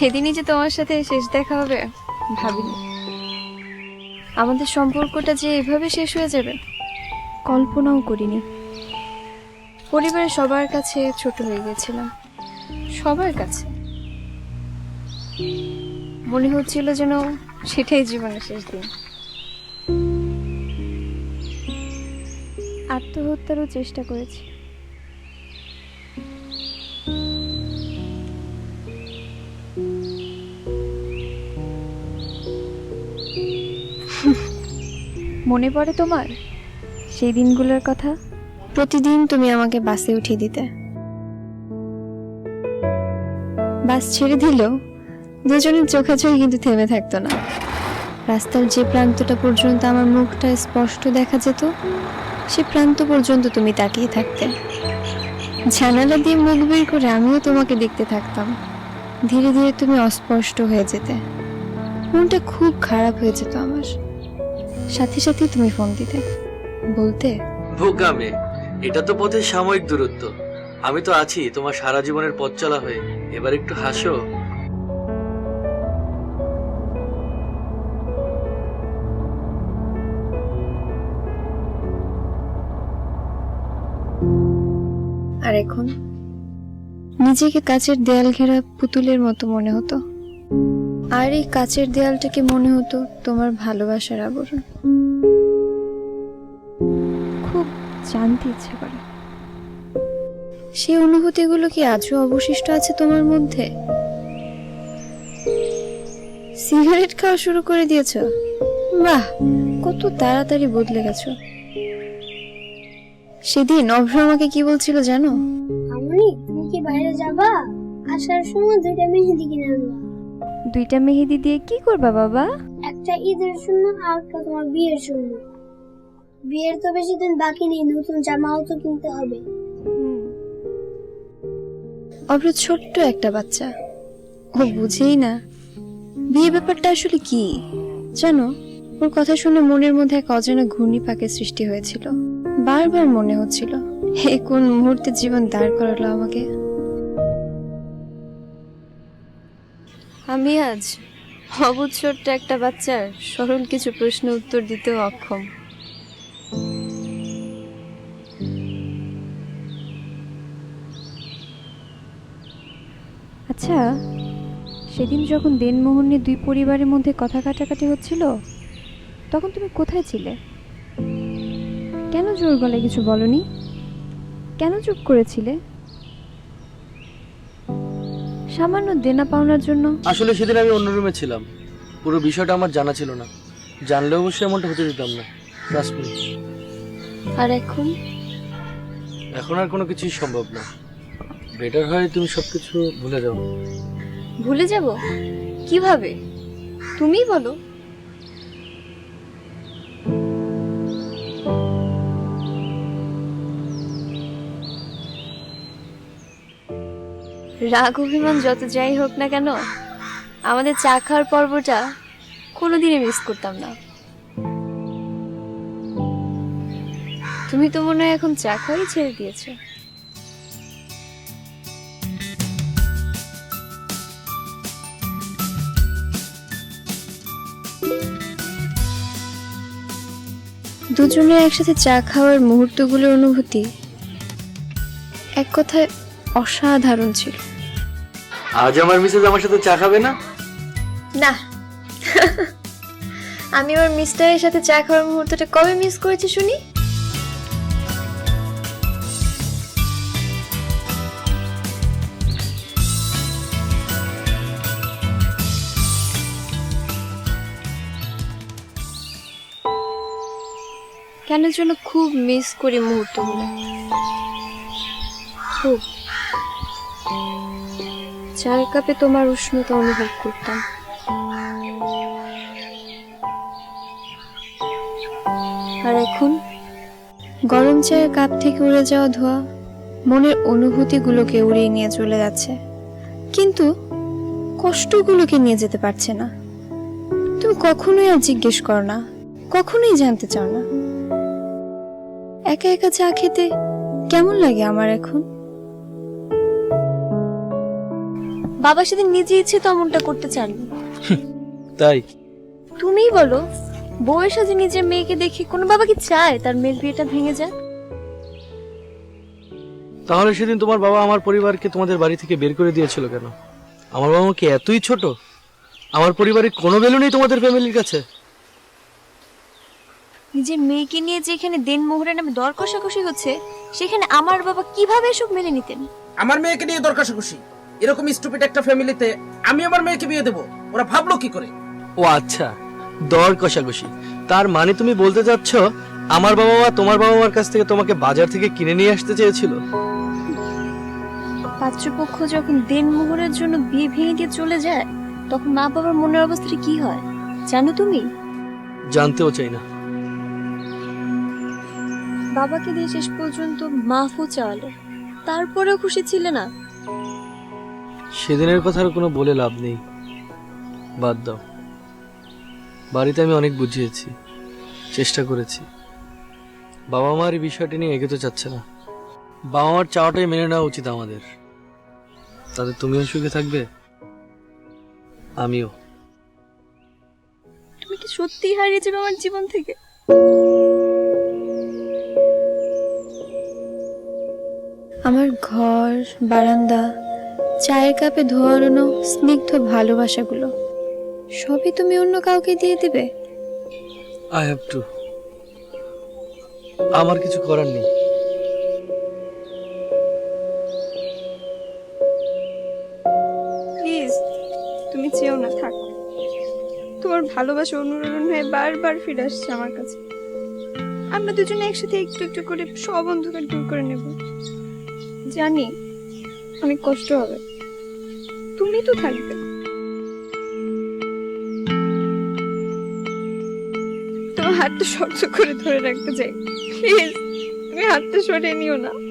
সেদিনই যে তোমার সাথে শেষ দেখা হবে, ভাবিনি। আমাদের সম্পর্কটা যে এভাবে শেষ হয়ে যাবে, কল্পনাও করিনি। পরিবারের সবার কাছে ছোট হয়ে গেছিলাম, সবার কাছে। মনে হচ্ছিল যেন সেটাই জীবনের শেষ দিন। আত্মহত্যারও চেষ্টা করেছি। মনে পড়ে তোমার? সেই দিনগুলোর কথা? প্রতিদিন তুমি আমাকে বাসে উঠিয়ে দিতে। বাস ছেড়ে দিলেও দুজনের চোখাচোখি কিন্তু থেমে থাকতো না। রাস্তার যে প্রান্তটা পর্যন্ত আমার মুখটা স্পষ্ট দেখা যেত, সে প্রান্ত পর্যন্ত তুমি তাকিয়ে থাকতে। জানালা দিয়ে মুখ বের করে আমিও তোমাকে দেখতে থাকতাম। ধীরে ধীরে তুমি অস্পষ্ট হয়ে যেতে। মনটা খুব খারাপ হয়ে যেত আমার। সাথে সাথে তুমি ফোন দিতে। বলতে? মেয়ে এটা তো পথের সাময়িক দূরত্ব। আমি তো আছি তোমার সারা জীবনের পথ চলা হয়ে। এবার একটু হাসো। আর এখন? নিজেকে কাচের দেয়াল ঘেরা পুতুলের মতো মনে হতো। আর এই কাচের দেয়ালটাকে মনে হতো তোমার ভালোবাসার আবরণ। খুব জানতে ইচ্ছে করে। সেই অনুভূতিগুলো কি আজও অবশিষ্ট আছে তোমার মধ্যে? সিগারেট খাওয়া শুরু করে দিয়েছ? বাহ, কত তাড়াতাড়ি বদলে গেছো। সেদিন অভ্র আমাকে কি বলছিল জানো? আমনি তুমি কি বাইরে যাবা? আসার সময় দুইটা মেহেদি কিনে আনবা। দুইটা মেহেদি দিয়ে কি করবা বাবা? একটা ঈদের জন্য আর একটা তোমার বিয়ের জন্য। বিয়ের তো বেশি দিন বাকি নেই নতুন জামাও তো কিনতে হবে। অভ্র ছোট্ট একটা বাচ্চা। ও বুঝেই না। বিয়ে ব্যাপারটা আসলে কি? জানো ওর কথা শুনে মনের মধ্যে এক অজানা ঘূর্ণি পাকের সৃষ্টি হয়েছিল। বারবার মনে হচ্ছিল হে কোন মুহূর্তে জীবন দাঁড় করালো আমাকে। আমি আজ অবুধ একটা বাচ্চার সরল কিছু প্রশ্ন উত্তর দিতেও অক্ষম। আচ্ছা সেদিন যখন দেনমোহন দুই পরিবারের মধ্যে কথা কাটাকাটি হচ্ছিল, তখন তুমি কোথায় ছিলে? কেন জোর গলায় কিছু বলনি? কেন চুপ করেছিলে? সামান্য দেনা পাওনার জন্য। আসলে সেদিন আমি অন্য রুমে ছিলাম। পুরো বিষয়টা আমার জানা ছিল না। জানলে অবশ্যই এমনটা হতে দিতাম না। ট্রাস্ট মি আর এখন? এখন আর কোনো কিছুই সম্ভব না। বেটার হয় তুমি সবকিছু ভুলে যাও। ভুলে যাব? কীভাবে? তুমিই বলো। রাগ, অভিমান যত যাই হোক না কেন, আমাদের চা খাওয়ার পর্বটা কোনোদিনই মিস করতাম না। তুমি তো মনে হয় এখন চা খাওয়াই ছেড়ে দিয়েছ। দুজনের একসাথে চা খাওয়ার মুহূর্তগুলোর অনুভূতি এক কথায় অসাধারণ ছিল। আজ আমার মিসেস আমার সাথে চা খাবে না? না। আমি আমার মিস্টারের সাথে চা খাওয়ার মুহূর্তটা কবে মিস করেছি শুনি? কেন যেন খুব মিস করি মুহূর্তগুলো। খুব। চার কাপে তোমার উষ্ণতা অনুভব করতাম। আর এখন গরম চায়ের কাপ থেকে উড়ে যাওয়া ধোয়া মনের অনুভূতিগুলোকে উড়িয়ে নিয়ে চলে যাচ্ছে। কিন্তু কষ্টগুলোকে নিয়ে যেতে পারছে না। তুমি কখনোই আর জিজ্ঞেস করো না, কখনোই জানতে চাও না। একা একা চা খেতে কেমন লাগে আমার এখন? বাবা সেদিন নিজে ইচ্ছে তো এমনটা করতে চাননি। তাই? তুমিই বলো বউয়ের সাথে নিজের মেয়েকে দেখে কোনো বাবা কি চায় তার মেয়ের বিয়েটা ভেঙে যায়? তাহলে সেদিন তোমার বাবা আমার পরিবারকে তোমাদের বাড়ি থেকে বের করে দিয়েছিল কেন? আমার বাবা মা কি এতই ছোট? আমার পরিবারে কোনো ভ্যালু নেই তোমাদের ফ্যামিলির কাছে। নিজের মেয়েকে নিয়ে যেখানে দেন মোহরের নামে দর কষাকষি হচ্ছে সেখানে আমার বাবা কীভাবে এসব মেনে নিতেন? আমার মেয়েকে নিয়ে দরকার খুশি এরকম স্টুপিড একটা ফ্যামিলিতে আমি আমার মেয়েকে বিয়ে দেবো। ওরা ভাবলো কি করে? ও আচ্ছা দর কষাকষি। তার মানে তুমি বলতে চাচ্ছ আমার বাবা মা তোমার বাবা মার কাছ থেকে তোমাকে বাজার থেকে কিনে নিয়ে আসতে চেয়েছিল? পাত্রপক্ষ যখন দেন মোহরের জন্য বিয়ে ভেঙে দিয়ে চলে যায় তখন মা বাবার মনের অবস্থাটা কি হয়? জানো তুমি? জানতেও চাই না। বাবাকে দিয়ে শেষ পর্যন্ত মাফও চাওয়ালে। তারপরেও খুশি ছিলে না। সেদিনের কথা আর কোনো বলে লাভ নেই। বাদ দাও। বাড়িতে আমি অনেক বুঝিয়েছি চেষ্টা করেছি। বাবা মার এই বিষয়টি নিয়ে এগোতে চাচ্ছে না। বাবা মার চাওয়াটাই মেনে নেওয়া উচিত আমাদের। তাতে তুমিও সুখে থাকবে আমিও। তুমি কি সত্যিই হারিয়ে যাবে আমার জীবন থেকে? আমার ঘর বারান্দা চায়ের কাপে ধোয়ানো স্নিগ্ধ ভালোবাসাগুলো সবই তুমি অন্য কাউকে দিয়ে দিবে? আই হ্যাভ টু আমার কিছু করার নেই। প্লিজ তুমি চেও না থাক। তোমার ভালোবাসা অনুরণন হয়ে বারবার ফিরে আসছে আমার কাছে। আমরা দুজনে একসাথে একটু একটু করে সব অন্ধকার দূর করে নেব। জানি অনেক কষ্ট হবে। তুমি তো থাকবে। তোমার হাতটা শক্ত করে ধরে রাখতে চাই। প্লিজ তুমি হাতটা সরিয়ে নিও না।